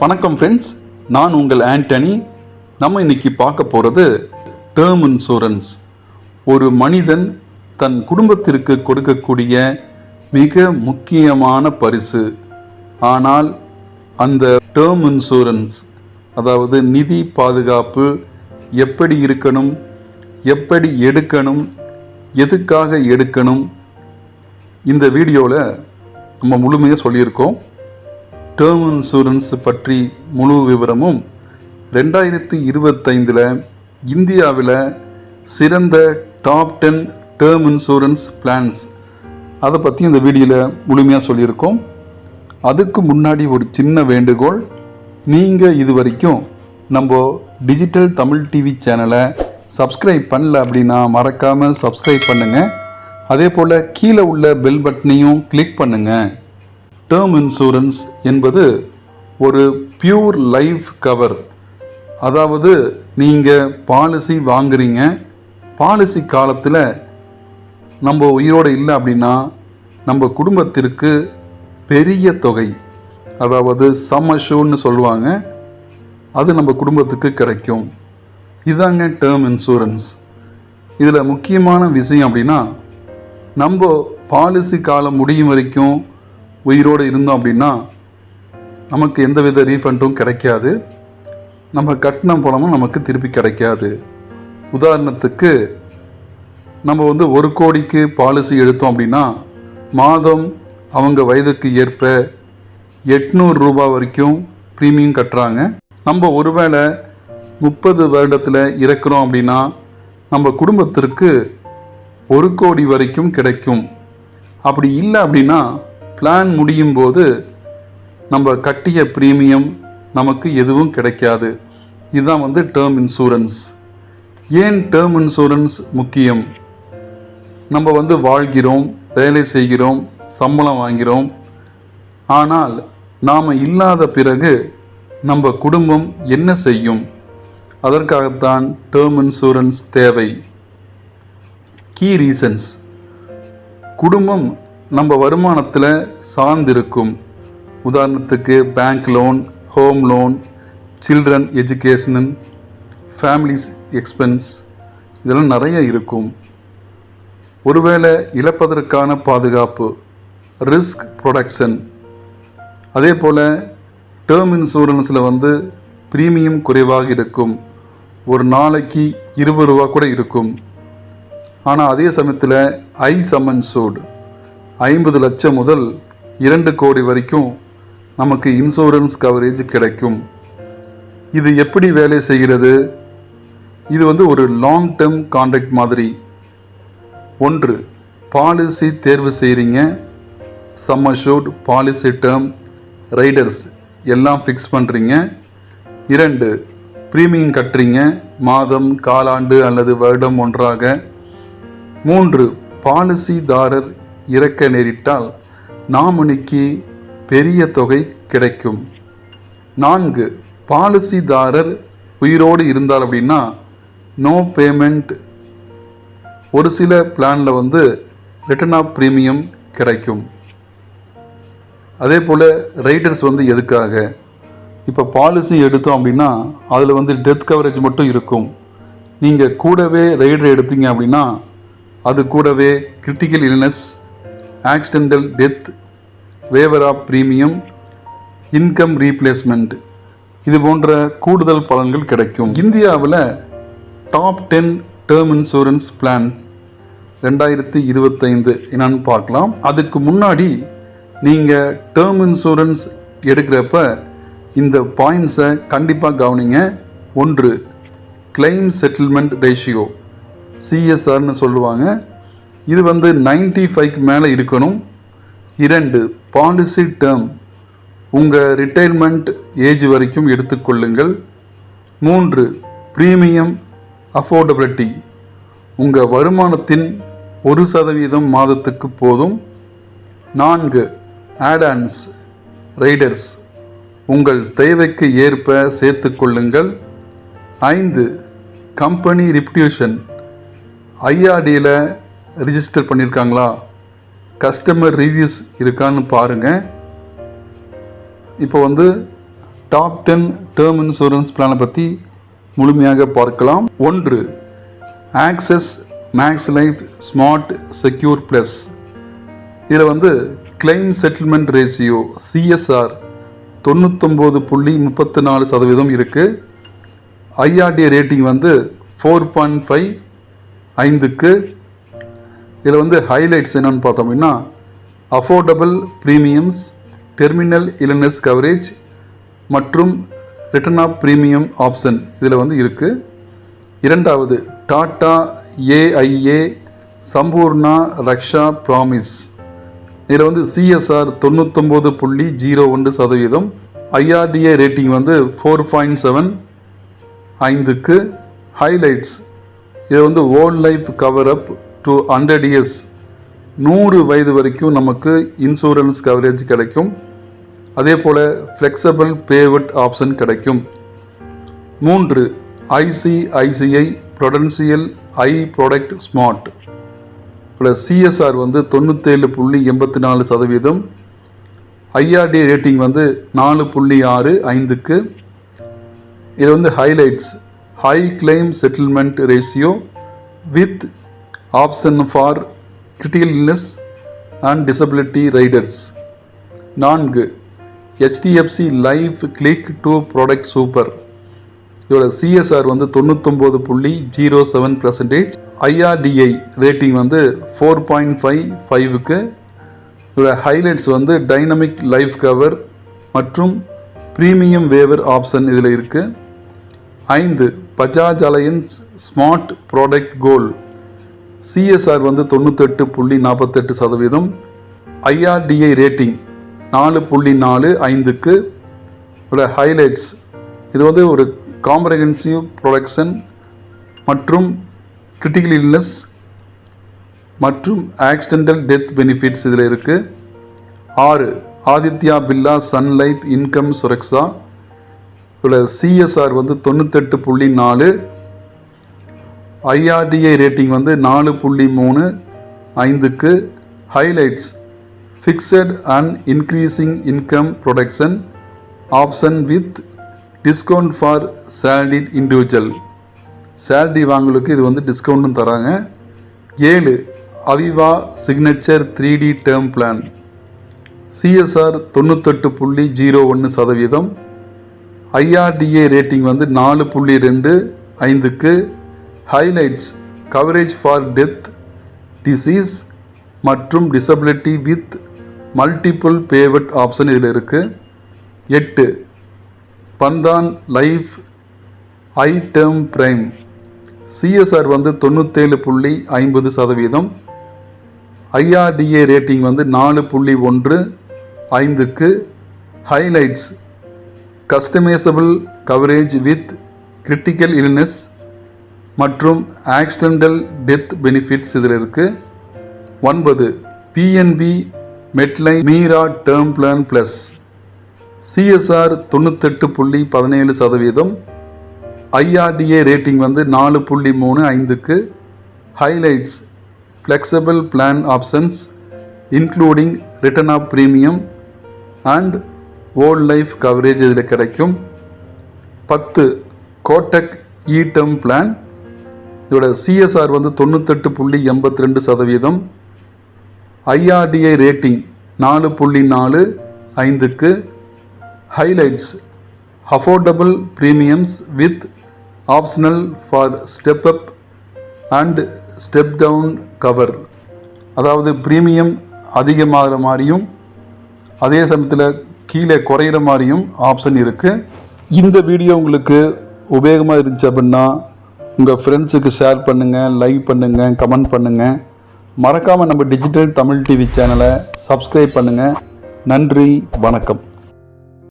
வணக்கம் ஃப்ரெண்ட்ஸ் நான் உங்கள் ஆண்டனி. நம்ம இன்னைக்கு பார்க்க போகிறது டேர்ம் இன்சூரன்ஸ் ஒரு மனிதன் தன் குடும்பத்திற்கு கொடுக்கக்கூடிய மிக முக்கியமான பரிசு. ஆனால் அந்த டேர்ம் இன்சூரன்ஸ் அதாவது நிதி பாதுகாப்பு எப்படி இருக்கணும் எப்படி எடுக்கணும் எதுக்காக எடுக்கணும் இந்த வீடியோவில் நம்ம முழுமையாக சொல்லியிருக்கோம். டேர்ம் இன்சூரன்ஸ் பற்றி முழு விவரமும் ரெண்டாயிரத்தி இருபத்தைந்தில் இந்தியாவில் சிறந்த top ten term insurance plans அதை பற்றி இந்த வீடியோவில் முழுமையாக சொல்லியிருக்கோம். அதுக்கு முன்னாடி ஒரு சின்ன வேண்டுகோள் நீங்கள் இது வரைக்கும் நம்ம டிஜிட்டல் தமிழ் டிவி சேனலை சப்ஸ்கிரைப் பண்ணல அப்படின்னா மறக்காமல் சப்ஸ்கிரைப் பண்ணுங்கள் அதே போல் கீழே உள்ள பெல் பட்டனையும் கிளிக் பண்ணுங்கள் டேர்ம் இன்சூரன்ஸ் என்பது ஒரு பியூர் லைஃப் கவர் அதாவது நீங்கள் பாலிசி வாங்குறீங்க. பாலிசி காலத்தில் நம்ம உயிரோடு இல்லை அப்படின்னா நம்ம குடும்பத்திற்கு பெரிய தொகை. அதாவது சமஷூன்னு சொல்லுவாங்க. அது நம்ம குடும்பத்துக்கு கிடைக்கும். இதாங்க டேர்ம் இன்சூரன்ஸ் இதில் முக்கியமான விஷயம் அப்படின்னா நம்ம பாலிசி காலம் முடியும் வரைக்கும் உயிரோடு இருந்தோம் அப்படின்னா நமக்கு எந்தவித ரீஃபண்டும் கிடைக்காது. நம்ம கட்டின பணமும் நமக்கு திருப்பி கிடைக்காது. உதாரணத்துக்கு நம்ம வந்து ஒரு கோடிக்கு பாலிசி எடுத்தோம் அப்படின்னா மாதம் அவங்க வயதுக்கு ஏற்ப எட்நூறு ரூபா வரைக்கும் ப்ரீமியம் கட்டுறாங்க. நம்ம ஒருவேளை முப்பது வருடத்தில் இறக்குறோம் அப்படின்னா நம்ம குடும்பத்திற்கு ஒரு கோடி வரைக்கும் கிடைக்கும். அப்படி இல்லை அப்படின்னா பிளான் முடியும் போது நம்ம கட்டிய ப்ரீமியம் நமக்கு எதுவும் கிடைக்காது. இதுதான் வந்து டேர்ம் இன்சூரன்ஸ் ஏன் டேர்ம் இன்சூரன்ஸ் முக்கியம்? நம்ம வந்து வாழ்கிறோம் வேலை செய்கிறோம் சம்பளம் வாங்கிறோம். ஆனால் நாம் இல்லாத பிறகு நம்ம குடும்பம் என்ன செய்யும்? அதற்காகத்தான் டேர்ம் இன்சூரன்ஸ் தேவை. கீ ரீசன்ஸ் குடும்பம் நம்ம வருமானத்தில் சார்ந்திருக்கும். உதாரணத்துக்கு bank loan home loan children education families expense இதெல்லாம் நிறைய இருக்கும். ஒருவேளை இழப்பதற்கான பாதுகாப்பு ரிஸ்க் ப்ரொடக்ஷன் அதே போல் டேர்ம் இன்சூரன்ஸில் வந்து ப்ரீமியம் குறைவாக இருக்கும். ஒரு நாளைக்கு இருபது ரூபா கூட இருக்கும். ஆனால் அதே சமயத்தில் ஐ சம்மன் ஐம்பது லட்சம் முதல் இரண்டு கோடி வரைக்கும் நமக்கு இன்சூரன்ஸ் கவரேஜ் கிடைக்கும். இது எப்படி வேலை செய்கிறது? இது வந்து ஒரு லாங் டேர்ம் கான்ட்ராக்ட் மாதிரி. ஒன்று பாலிசி தேர்வு செய்கிறீங்க sum assured policy term riders எல்லாம் ஃபிக்ஸ் பண்ணுறீங்க இரண்டு ப்ரீமியம் கட்டுறீங்க. மாதம் காலாண்டு அல்லது வருடம் ஒன்றாக. மூன்று பாலிசிதாரர் இறக்க நேரிட்டால் நாமினிக்கு பெரிய தொகை கிடைக்கும். நான்கு பாலிசிதாரர் உயிரோடு இருந்தார் அப்படின்னா நோ பேமெண்ட் ஒரு சில பிளானில் வந்து ரிட்டர்ன் ஆஃப் ப்ரீமியம் கிடைக்கும். அதே போல் ரைடர்ஸ் வந்து எதுக்காக? இப்போ பாலிசி எடுத்தோம் அப்படின்னா அதில் வந்து டெத் கவரேஜ் மட்டும் இருக்கும். நீங்கள் கூடவே ரைடர் எடுத்தீங்க அப்படின்னா அது கூடவே critical illness accidental death waiver of premium income replacement இது போன்ற கூடுதல் பலன்கள் கிடைக்கும். இந்தியாவில் top ten term insurance plans ரெண்டாயிரத்தி இருபத்தைந்து என்னன்னு பார்க்கலாம். அதுக்கு முன்னாடி நீங்கள் டேர்ம் இன்சூரன்ஸ் எடுக்கிறப்ப இந்த பாயிண்ட்ஸை கண்டிப்பாக கவனிங்க. ஒன்று கிளைம் செட்டில்மெண்ட் ரேஷியோ சிஎஸ்ஆர்னு சொல்லுவாங்க. இது வந்து நைன்டி ஃபைவ்க்கு மேலே இருக்கணும். இரண்டு பாலிசி டேர்ம் உங்கள் ரிட்டையர்மெண்ட் ஏஜ் வரைக்கும் எடுத்துக்கொள்ளுங்கள். மூன்று ப்ரீமியம் அஃபோர்டபிலிட்டி உங்கள் வருமானத்தின் ஒரு சதவீதம் மாதத்துக்கு போதும். நான்கு ஆடான்ஸ் ரைடர்ஸ் உங்கள் தேவைக்கு ஏற்ப சேர்த்து கொள்ளுங்கள். ஐந்து கம்பெனி ரிப்டியூஷன் ஐஆர்டியில் ரிஜிஸ்டர் பண்ணியிருக்காங்களா கஸ்டமர் ரிவ்யூஸ் இருக்கான்னு பாருங்கள் இப்போ வந்து டாப் டென் டேர்ம் இன்சூரன்ஸ் பிளானை பற்றி முழுமையாக பார்க்கலாம். ஒன்று Axis Max Life Smart Secure Plus இதில் வந்து கிளைம் செட்டில்மெண்ட் ரேஷியோ சிஎஸ்ஆர் தொண்ணூத்தொம்பது புள்ளி முப்பத்தி நாலு சதவீதம் இருக்குது ஐஆர்டிஏ ரேட்டிங் வந்து ஃபோர் பாயிண்ட் ஃபைவ் ஐந்துக்கு இதில் வந்து ஹைலைட்ஸ் என்னென்னு பார்த்தோம் அப்படின்னா affordable premiums terminal illness coverage மற்றும் ரிட்டர்ன் ஆஃப் ப்ரீமியம் ஆப்ஷன் இதில் வந்து இருக்குது இரண்டாவது டாட்டா ஏஐஏ சம்பூர்ணா ரக்ஷா ப்ராமிஸ் இதில் வந்து சிஎஸ்ஆர் தொண்ணூத்தொம்பது புள்ளி ஜீரோ ஒன்று சதவீதம் ஐஆர்டிஏ ரேட்டிங் வந்து ஃபோர் பாயிண்ட் செவன் ஐந்துக்கு ஹைலைட்ஸ் இது வந்து whole life cover up to hundred years நூறு வயது வரைக்கும் நமக்கு இன்சூரன்ஸ் கவரேஜ் கிடைக்கும். அதே போல் ஃப்ளெக்சபிள் பேவட் ஆப்ஷன் கிடைக்கும். மூன்று ICICI Prudential i protect smart plus CSR வந்து தொண்ணூத்தேழு புள்ளி எண்பத்தி நாலு சதவீதம் ஐஆர்டி ரேட்டிங் வந்து நாலு புள்ளி ஆறு ஐந்துக்கு. இது வந்து highlights high claim settlement ratio with option for critical illness and disability riders நான்கு HDFC Life Click two protect super இதோட சிஎஸ்ஆர் வந்து தொண்ணூத்தொம்பது புள்ளி zero seven percentage IRDAI rating வந்து ஃபோர் பாயிண்ட் ஃபைவ் ஃபைவுக்கு இதோட ஹைலைட்ஸ் வந்து டைனமிக் லைஃப் கவர் மற்றும் ப்ரீமியம் வேவர் ஆப்ஷன் இதில் இருக்குது ஐந்து Bajaj Allianz smart protect goal CSR வந்து தொண்ணூத்தெட்டு புள்ளி நாற்பத்தெட்டு சதவீதம். ஐஆர்டிஐ ரேட்டிங் நாலு புள்ளி நாலு ஐந்துக்கு உள்ள ஹைலைட்ஸ் இது வந்து ஒரு காம்ப்ரஹென்சிவ் ப்ரொடக்ஷன் மற்றும் கிரிட்டிக்கல் இல்னஸ் மற்றும் ஆக்சிடென்டல் டெத் பெனிஃபிட்ஸ் இதில் இருக்குது ஆறு Aditya Birla Sun Life income Suraksha இதில் சிஎஸ்ஆர் வந்து தொண்ணூத்தெட்டு புள்ளி நாலு ஐஆர்டிஐ ரேட்டிங் வந்து நாலு புள்ளி மூணு ஐந்துக்கு highlights. Fixed and increasing income protection option with discount for salaried individual salary வாங்கலுக்கு இது வந்து டிஸ்கவுண்ட்டும் தராங்க. ஏழு Aviva Signature three D term plan CSR தொண்ணூத்தெட்டு புள்ளி ஜீரோ ஒன்று சதவீதம். ஐஆர்டிஏ ரேட்டிங் வந்து நாலு புள்ளி ரெண்டு ஐந்துக்கு highlights coverage for death disease மற்றும் disability with multiple payout option இதில் இருக்குது எட்டு Bandhan Life i term prime CSR வந்து தொண்ணூத்தேழு புள்ளி ஐம்பது சதவீதம். ஐஆர்டிஏ ரேட்டிங் வந்து நாலு புள்ளி ஒன்று ஐந்துக்கு. Highlights customisable coverage with critical illness மற்றும் ஆக்சிடென்டல் டெத் பெனிஃபிட்ஸ் இதில் இருக்குது ஒன்பது PNB MetLife Mera term plan plus CSR தொண்ணூத்தெட்டு புள்ளி பதினேழு சதவீதம். ஐஆர்டிஏ ரேட்டிங் வந்து நாலு புள்ளி மூணு ஐந்துக்கு. Highlights flexible plan options including return of premium and whole life coverage இதில் கிடைக்கும். பத்து கோட்டக் இ டெர்ம் பிளான் இதோட சிஎஸ்ஆர் வந்து தொண்ணூத்தெட்டு புள்ளி எண்பத்தி ரெண்டு சதவீதம் ஐஆர்டிஐ ரேட்டிங் நாலு புள்ளி நாலு ஐந்துக்கு highlights affordable premiums with optional for step up and step down cover அதாவது ப்ரீமியம் அதிகமாகிற மாதிரியும் அதே சமயத்தில் கீழே குறையிற மாதிரியும் ஆப்ஷன் இருக்குது இந்த வீடியோ உங்களுக்கு உபயோகமாக இருந்துச்சு அப்படின்னா உங்கள் ஃப்ரெண்ட்ஸுக்கு ஷேர் பண்ணுங்கள் லைக் பண்ணுங்கள் கமெண்ட் பண்ணுங்கள் மறக்காமல் நம்ம டிஜிட்டல் தமிழ் டிவி சேனலை சப்ஸ்கிரைப் பண்ணுங்கள் நன்றி வணக்கம்.